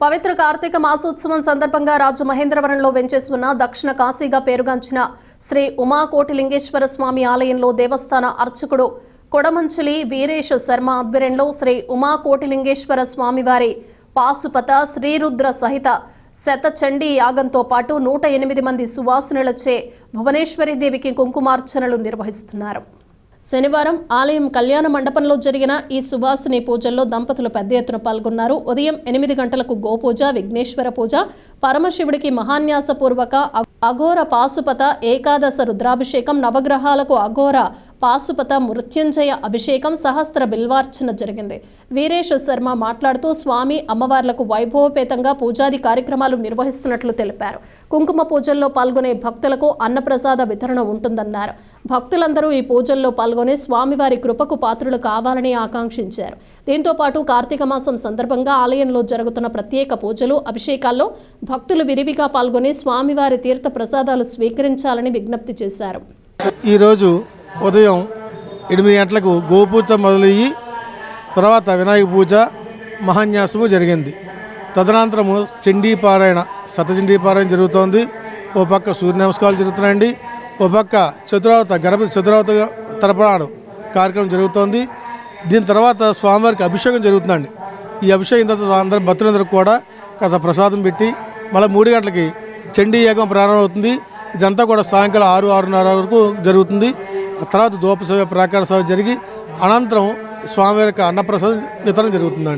పవిత్ర కార్తీక మాసోత్సవం సందర్భంగా రాజు మహేంద్రవరంలో వెంచేసుకున్న దక్షిణ కాశీగా పేరుగాంచిన శ్రీ ఉమాకోటిలింగేశ్వర స్వామి ఆలయంలో దేవస్థాన అర్చకుడు కొడమంచిలి వీరేష్ శర్మ ఆధ్వర్యంలో శ్రీ ఉమాకోటిలింగేశ్వర స్వామివారి పాశుపత శ్రీరుద్ర సహిత శతచండీ యాగంతో పాటు నూట ఎనిమిది మంది సువాసనలచే భువనేశ్వరి దేవికి కుంకుమార్చనలు నిర్వహిస్తున్నారు. శనివారం ఆలయం కళ్యాణ మండపంలో జరిగిన ఈ సువాసిని పూజల్లో దంపతులు పెద్ద ఎత్తున పాల్గొన్నారు. ఉదయం ఎనిమిది గంటలకు గోపూజ విఘ్నేశ్వర పూజ పరమశివుడికి మహాన్యాసపూర్వక అఘోర పాశుపత ఏకాదశ రుద్రాభిషేకం నవగ్రహాలకు అఘోర పాశుపత మృత్యుంజయ అభిషేకం సహస్ర బిల్వార్చన జరిగింది. వీరేష్ శర్మ మాట్లాడుతూ స్వామి అమ్మవార్లకు వైభవపేతంగా పూజాది కార్యక్రమాలు నిర్వహిస్తున్నట్లు తెలిపారు. కుంకుమ పూజల్లో పాల్గొనే భక్తులకు అన్నప్రసాద వితరణ ఉంటుందన్నారు. భక్తులందరూ ఈ పూజల్లో పాల్గొని స్వామివారి కృపకు పాత్రులు కావాలని ఆకాంక్షించారు. దీంతో పాటు కార్తీక మాసం సందర్భంగా ఆలయంలో జరుగుతున్న ప్రత్యేక పూజలు అభిషేకాల్లో భక్తులు విరివిగా పాల్గొని స్వామివారి తీర్థ ప్రసాదాలు స్వీకరించాలని విజ్ఞప్తి చేశారు. ఈరోజు ఉదయం ఎనిమిది గంటలకు గోపూజ మొదలయ్యి తర్వాత వినాయక పూజ మహాన్యాసము జరిగింది. తదనంతరము చండీ పారాయణ పారాయణ జరుగుతోంది. ఓ పక్క సూర్య నమస్కారాలు జరుగుతున్నాయండి. ఓ పక్క చతురావత గణపతి చతురావత తరపడాడు కార్యక్రమం జరుగుతోంది. దీని తర్వాత స్వామివారికి అభిషేకం జరుగుతుందండి. ఈ అభిషేకం తర్వాత అందరు భక్తులందరూ కూడా కాస్త ప్రసాదం పెట్టి మళ్ళీ మూడు గంటలకి చండీ యాగం ప్రారంభమవుతుంది. ఇదంతా కూడా సాయంకాలం ఆరు ఆరున్నర వరకు జరుగుతుంది. తర్వాత దోప సేవ ప్రాకార జరిగి అనంతరం స్వామివారి యొక్క అన్నప్రసాదం వితరణ జరుగుతుందండి.